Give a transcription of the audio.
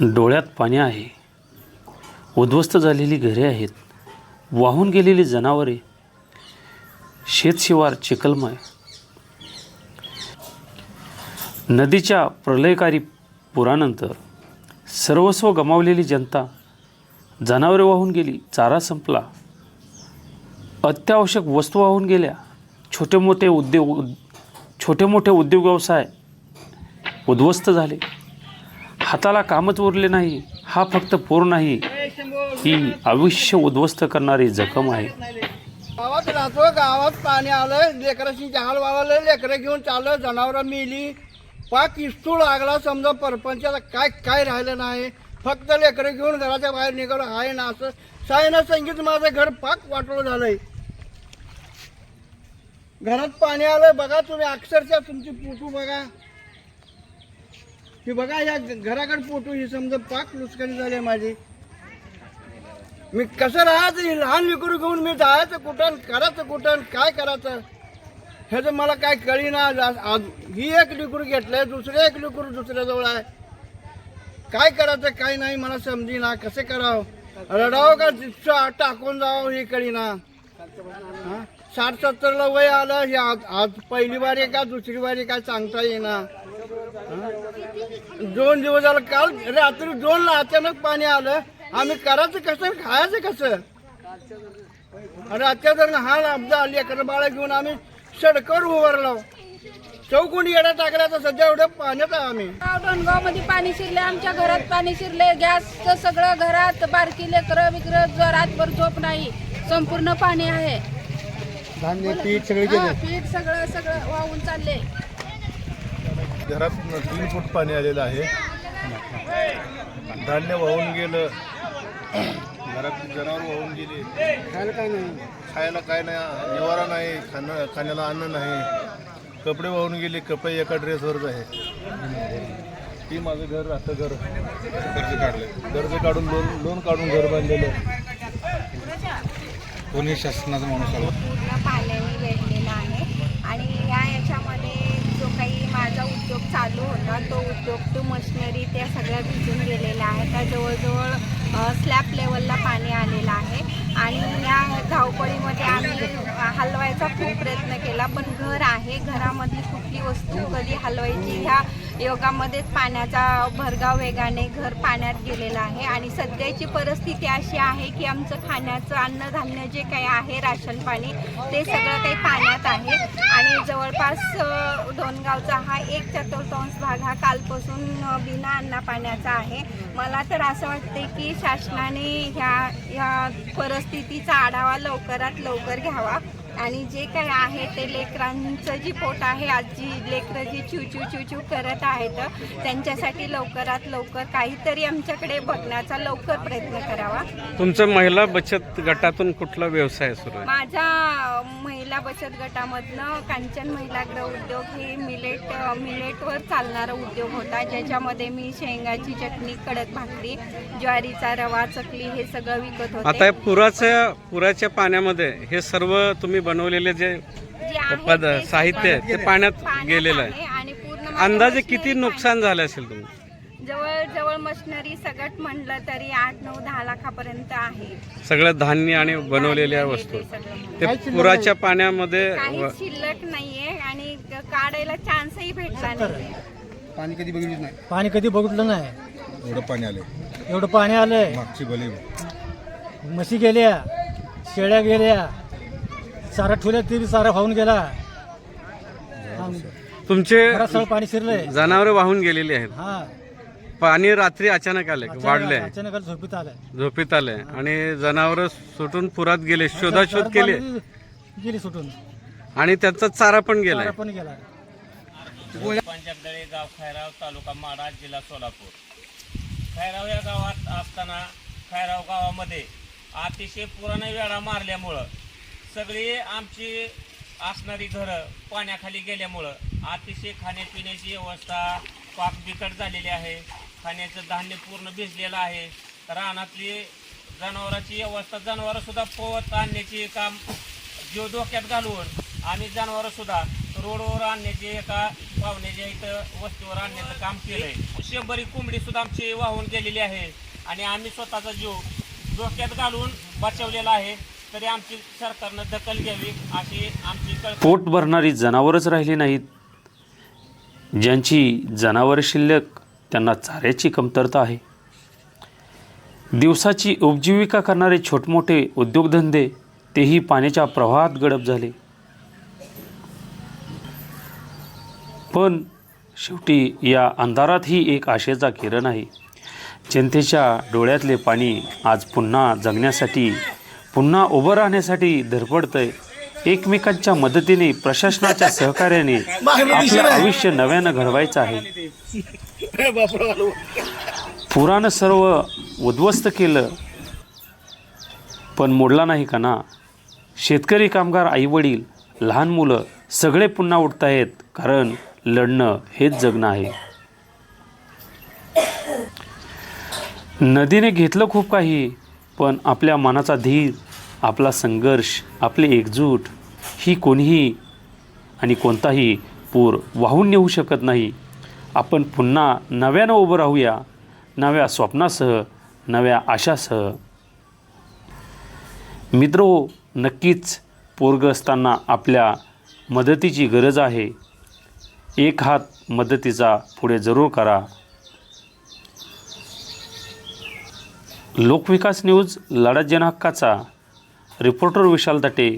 डोळ्यात पाणी आहे. उद्ध्वस्त झालेली घरे आहेत. वाहून गेलेली जनावरे. शेतशिवार चिखलमय नदीच्या प्रलयकारी पुरानंतर सर्वस्व गमावलेली जनता जनावरे वाहून गेली चारा संपला. अत्यावश्यक वस्तू वाहून गेल्या. छोटे मोठे उद्योग छोटे मोठे उद्योग व्यवसाय उद्ध्वस्त झाले. हाताला कामच उरले नाही. हा फक्त पूर नाही. ही आयुष्य उद्ध्वस्त करणारी जखम आहे. गावात राहतो गावात पाणी आलं लेकराची जहाल वावलं लेकरं घेऊन चाललं जनावरं मिली. पाक इस्तू लागला समजा परपंचाला काय काय राहिलं नाही. फक्त लेकरं घेऊन घराच्या बाहेर निघालो आहे ना असं. सायना संगीत माझं घर पाक वाटलं झालंय. घरात पाणी आलं बघा तुम्ही अक्षरशः तुमची पुटू बघा. की बघा या घराकडे पोटू ही समजा पाक नुकसानी झाली माझी. मी कसं राहायचं हे लहान विकरू घेऊन मी जायचं कुठं करायचं कुठं काय करायचं? ह्याचं मला काय कळीना आज- ही एक लेकरू घेतलंय दुसरे एक लेकरू दुसऱ्याजवळ आहे. काय करायचं काय नाही मला समजीना कसे करावं? रडावं का टाकून जावं हे कळीना? साठ सत्तरला वय आलं हे आज आज पहिली बारी का दुसरी बारी काय सांगता येईना. दोन दिवस झालं काल रात्री दोनला अचानक पाणी आलं. आम्ही करायचं कसं खायचं कसं? आणि आजच्या जर हा अपदा आली. एखादं बाळा घेऊन आम्ही सडकर उभारलो चौकोनी येडा टाकला तर सध्या एवढं पाण्यात आहे आम्ही. डोनगावमध्ये पाणी शिरले आमच्या घरात पाणी शिरले गॅसचं सगळं घरात बारकी लेकरं बिकर रातभर झोप नाही संपूर्ण पाणी आहे. धान्य पीठ सगळे पीठ सगळं सगळं वाहून चालले घरात तीन फूट पाणी आलेलं आहे. धान्य वाहून गेलं. घरातली जनावर वाहून गेली. खायला काय नाही. खायला काय नाही निवारा नाही खाणं खाण्याला अन्न नाही. कपडे वाहून गेले कपडे एका ड्रेसवरच आहे. ती माझं घर राहतं घर. कर्ज काढलं कर्ज काढून लोन लोन काढून घर बांधलेलं. कोणी शासनाचा माणूस आला? पूर्ण पाण्याने वेढलेला आहे. आणि या याच्यामध्ये काही माझा उद्योग चालू होता. तो उद्योग टू मशिनरी त्या सगळ्या भिजून गेलेल्या आहे. त्या जवळजवळ स्लॅब लेवलला पाणी आलेलं आहे. आणि या धावपळीमध्ये आम्ही हलवायचा खूप प्रयत्न केला. पण घर आहे. घरामधली कुठली वस्तू कधी हलवायची ह्या योगामध्येच पाण्याचा भरगाव वेगाने घर पाण्यात गेलेलं आहे. आणि सध्याची परिस्थिती अशी आहे की आमचं खाण्याचं अन्नधान्य जे काही आहे राशन पाणी ते सगळं काही पाण्यात आहे. आणि जवळपास हा एक चतुर्थांश भाग हा कालपासून बिना अन्ना पाण्याचा आहे. मला तर असं वाटते की शासनाने ह्या ह्या परिस्थितीचा आढावा लवकरात लवकर घ्यावा. आणि जे काही आहे ते लेकरांचं जी पोट आहे आज जी लेकरं जी चिव चिव चिव चिव करत आहेत त्यांच्यासाठी लवकरात लवकर काहीतरी आमच्याकडे बघण्याचा लवकर प्रयत्न करावा. तुमचं महिला बचत गटातून कुठला व्यवसाय सुरू आहे? माझ्या अ, महिला बचत गटामधनं कांचन महिला गृह उद्योग हे मिलेट मिलेटवर चालणारा उद्योग होता. ज्याच्यामध्ये मी शेंगाची चटणी कडक भाकरी ज्वारीचा रवा चकली हे सगळं विकत आता होते. या पुराच्या पुराच्या पाण्यामध्ये हे सर्व तुम्ही बनवलेले जे पद साहित्य आहे ते पाण्यात गेलेलं आहे. आणि पूर्ण अंदाजे किती नुकसान झालं असेल तुम्ही? जवळ जवळ मशिनरी सगट म्हणलं तरी आठ नऊ दहा लाखापर्यंत आहे. सगळं धान्य आणि बनवलेल्या वस्तू. ते सगळं. पुराच्या पाण्यामध्ये काही शिल्लक नाहीये आणि काढायला चान्सही भेटला नाही पाणी कधी बघितलं नाही? पाणी कधी बघितलं नाही? एवढं पाणी आले एवढं पाणी आलंय. मागची भले. म्हशी गेल्या शेळ्या गेल्या चारा ठेवल्या ते बी चारा वाहून गेला. तुमचे पाणी शिरलंय. जनावरे वाहून गेलेली आहेत. हा. पाणी रात्री अचानक आले वाढले अचानक अचानक झोपीत आलंय. झोपेत आले आणि जनावर सुटून पुरात गेले शोधाशोध केली. गेली सुटून. आणि त्यांचा चारा पण गेलाय. चारा पण गेला पंजाबदळे गाव खैराव तालुका माडा जिल्हा सोलापूर. खैराव या गावात असताना खैराव गावामध्ये अतिशय पुराणा वेळा मारल्यामुळं सगळी आमची असणारी घरं पाण्याखाली गेल्यामुळं अतिशय खाण्यापिण्याची व्यवस्था पाक बिकट झालेली आहे. खाण्याचं धान्य पूर्ण भिजलेलं आहे. रानातली जनावरांची व्यवस्था जनावरंसुद्धा पोवत पोहत आणण्याची काम जीव धोक्यात घालून आम्ही जनावरंसुद्धा रोडवर आणण्याचे एका पाहुण्याच्या इथं वस्तीवर आणण्याचं काम केलंय. शंभरी कोंबडीसुद्धा आमची वाहून गेलेली आहे आणि आम्ही स्वतःचा जीव धोक्यात घालून बचावलेला आहे. तरी आमची सरकारनं दखल घ्यावी अशी आमची कळ पोट भरणारी जनावरच राहिली नाहीत. ज्यांची जनावर शिल्लक त्यांना चाऱ्याची कमतरता आहे. दिवसाची उपजीविका करणारे छोटमोठे उद्योगधंदे तेही पाण्याच्या प्रवाहात गडप झाले. पण शेवटी या अंधारातही एक आशेचा किरण आहे. जनतेच्या डोळ्यातले पाणी आज पुन्हा जगण्यासाठी पुन्हा उभं राहण्यासाठी धडपडतंय. एकमेकांच्या मदतीने प्रशासनाच्या सहकार्याने आपलं आयुष्य नव्यानं घडवायचं आहे. पुरानं सर्व उद्ध्वस्त केलं. पण मोडला नाही का ना? शेतकरी कामगार आईवडील लहान मुलं सगळे पुन्हा उठत आहेत कारण लढणं हेच जगणं आहे. नदीने घेतलं खूप काही पण आपल्या मनाचा धीर आपला संघर्ष आपली एकजूट ही कोणीही आणि कोणताही पूर वाहून नेऊ शकत नाही. आपण पुन्हा नव्यानं उभं राहूया नव्या स्वप्नासह नव्या आशासह. मित्र नक्कीच पूरग्रस्तांना आपल्या मदतीची गरज आहे. एक हात मदतीचा पुढे जरूर करा. लोकविकास न्यूज लढा जनहक्काचा రిపోర్టర్ విశాల్ దట్టి